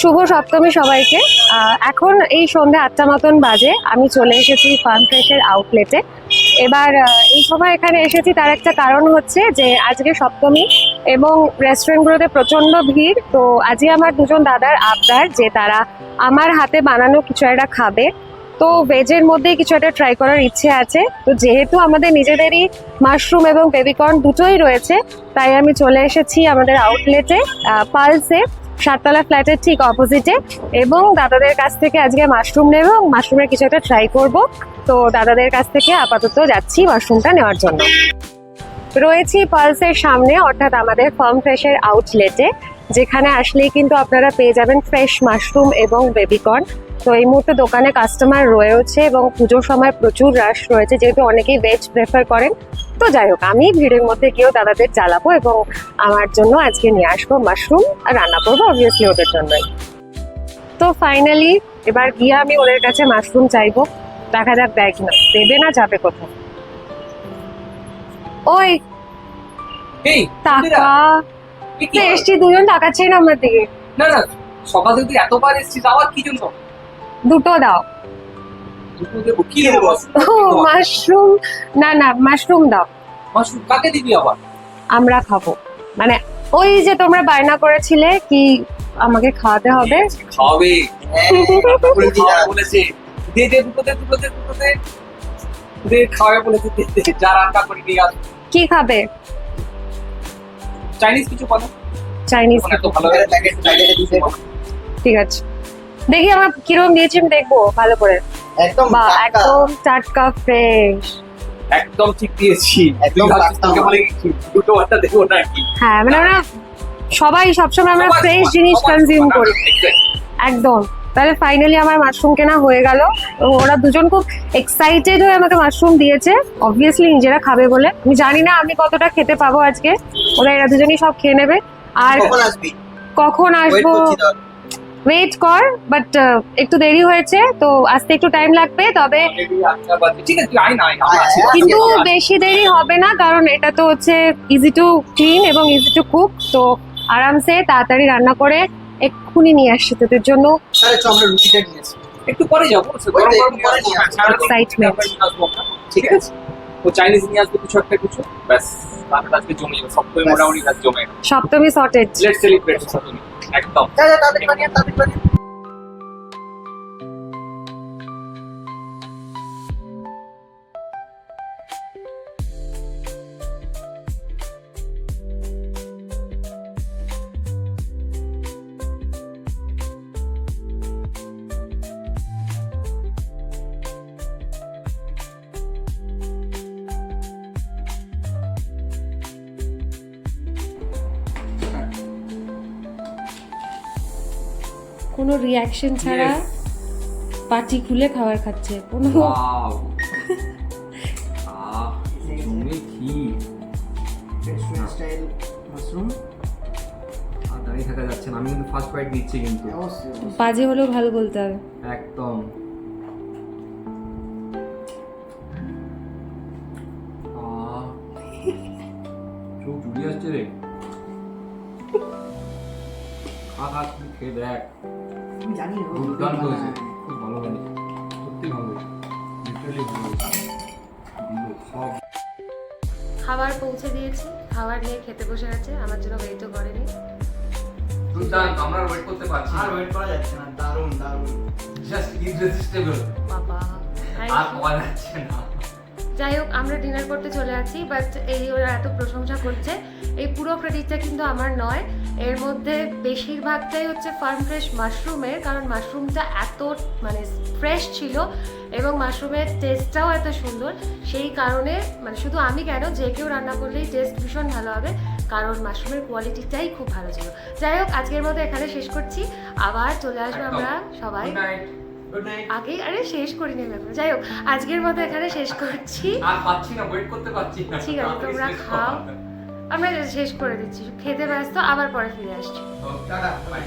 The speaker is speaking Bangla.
শুভ সপ্তমী সবাইকে। এখন এই সন্ধ্যে আটটা মতন বাজে। আমি চলে এসেছি ফার্ম ফ্রেশের আউটলেটে এবার এই সময় এখানে এসেছি তার একটা কারণ হচ্ছে যে আজকে সপ্তমী এবং রেস্টুরেন্টগুলোতে প্রচণ্ড ভিড়। তো আজই আমার দুজন দাদার আবদার যে তারা আমার হাতে বানানো কিছু একটা খাবে। তো ভেজের মধ্যেই কিছু একটা ট্রাই করার ইচ্ছে আছে। তো যেহেতু আমাদের নিজেদেরই মাশরুম এবং বেবিকর্ন দুটোই রয়েছে, তাই আমি চলে এসেছি আমাদের আউটলেটে পালসে সাততলা ফ্ল্যাটের ঠিক অপোজিটে এবং দাদাদের কাছ থেকে আজকে মাশরুম নেব এবং মাশরুমের কিছু একটা ট্রাই করব। তো দাদাদের কাছ থেকে আপাতত যাচ্ছি মাশরুমটা নেওয়ার জন্য। রয়েছি পালসের সামনে, অর্থাৎ আমাদের ফার্ম ফ্রেশের আউটলেটে যেখানে আসলেই কিন্তু আপনারা পেয়ে যাবেন ফ্রেশ মাশরুম এবং বেবিকর্ন তো এই মুহূর্তে দোকানে কাস্টমার রয়েছে এবং পুজোর সময় প্রচুর রাশ রয়েছে যেহেতু অনেকেই ভেজ প্রেফার করেন। তো যাই হোক আমি ভিড়ের মধ্যে গিয়েও দাদাদের চালাবো এবং আমার জন্য আজকে নিয়ে আসব মাশরুম আর রান্না করব অবভিয়াসলি ওদের জন্যই। তো ফাইনালি এবার গিয়ে আমি ওদের কাছে মাশরুম চাইব। দেখা যাক দেয় কিনা। দেবে না যাবে কোথাও ওই টাকা। এসছি দুজন তাকাচ্ছেই না আমার দিকে। না না সকাল থেকে এতবার এসেছিস আবার কি জন্য? দুটো দাও। কি দেবো মাশরুম না না মাশরুম দাও। মাশরুম কাকে দিবি আবার? আমরা খাব। মানে ওই যে তোমরা বায়না করেছিলে কি আমাকে খাওয়াতে হবে? খাওয়াবে। খাওয়াবে বলেছে দে দে দুটো দে দুটো দে দুটো দে। দে খাওয়াবে বলেছে দে দে যা রান্না করে নিয়ে আস। কি খাবে? চাইনিজ কিছু বলো। চাইনিজ এখন ঠিক আছে। দেখি আমার কীরকম দিয়েছি আমি দেখব ভালো করে। একদম বা একদম টাটকা ফ্রেশ একদম ঠিক দিয়েছি। একদম টাটকা। বলে দুটো একটা দেবো নাকি? হ্যাঁ মানে আমরা সবাই সবসময় আমরা ফ্রেশ জিনিস কনজিউম করি। একদম। তাহলে ফাইনালি আমার মাশরুম কেনা হয়ে গেল। ওরা দুজন খুব এক্সাইটেড হয়ে আমাকে মাশরুম দিয়েছে। অবভিয়াসলি নিজেরা খাবে বলে। আমি জানি না আমি কতটা খেতে পাবো আজকে। ওরা এরা দুজনই সব খেয়ে নেবে। আর কখন আসবি? ওয়েট কর বাট একটু দেরি হয়েছে তো আসতে একটু টাইম লাগবে তবে। কিন্তু বেশি দেরি হবে না কারণ এটা তো হচ্ছে ইজি টু ক্লিন এবং ইজি টু কুক তো আরামসে তাড়াতাড়ি রান্না করে এক্ষুনি নিয়ে আসছি তোদের জন্য। একটু পরে যাব. ঠিক আছে। ও চাইনিজ নিয়ে আসবে কিছু একটা কিছু? ব্যাস রান্নাটা আজকে জমে যাবে। সপ্তাহে মোটামুটি জমে সপ্তমী সর্টেজ লেট সেলিব্রেট সপ্তমী। একদম যা যা তাড়াতাড়ি বানিয়ে আন, তাড়াতাড়ি বানিয়ে কোনো রিয়াকশন ছাড়া পাটি খুলে খাবার খাচ্ছে। কোনো থাকা যাচ্ছে না। আমি কিন্তু ফার্স্ট বাইট দিচ্ছি কিন্তু। বাজে হলেও ভালো বলতে হবে। একদম। চোখ জুড়িয়ে আসছে রে। খা খা তুই খেয়ে দেখ। আমি জানি না দুর্দান্ত হয়েছে। খুব ভালো হয়েছে। সত্যি ভালো হয়েছে। লিটারালি ভালো সব। খাবার পৌঁছে দিয়েছি। খাবার নিয়ে খেতে বসে গেছে আমার জন্য ওয়েটও করেনি। দুর্দান্ত আমরা ওয়েট করতে পারছি আর ওয়েট করা যাচ্ছে না। দারুণ দারুণ। জাস্ট ইনরেজিস্টেবল বাবা আর পাওয়া যাচ্ছে না। যাই হোক আমরা ডিনার করতে চলে আছি বাট এই ওরা এত প্রশংসা করছে। এই পুরো ক্রেডিটটা কিন্তু আমার নয়। এর মধ্যে বেশিরভাগটাই হচ্ছে ফার্ম ফ্রেশ মাশরুমের কারণ মাশরুমটা এত মানে ফ্রেশ ছিল এবং মাশরুমের টেস্টটাও এত সুন্দর। সেই কারণে মানে শুধু আমি কেন যে কেউ রান্না করলেই টেস্ট ভীষণ ভালো হবে কারণ মাশরুমের কোয়ালিটিটাই খুব ভালো ছিল। যাই হোক আজকের মতো এখানে শেষ করছি। আবার চলে আসব আমরা সবাই। আগে আরে শেষ করিনি ব্যাপার যাই হোক আজকের মতো এখানে শেষ করছি। আর পাচ্ছি না ওয়েট করতে পারছি না। ঠিক আছে, তোমরা খাও। আমরা শেষ করে দিচ্ছি। খেতে ব্যস্ত আবার পরে ফিরে আসছি. Tata bye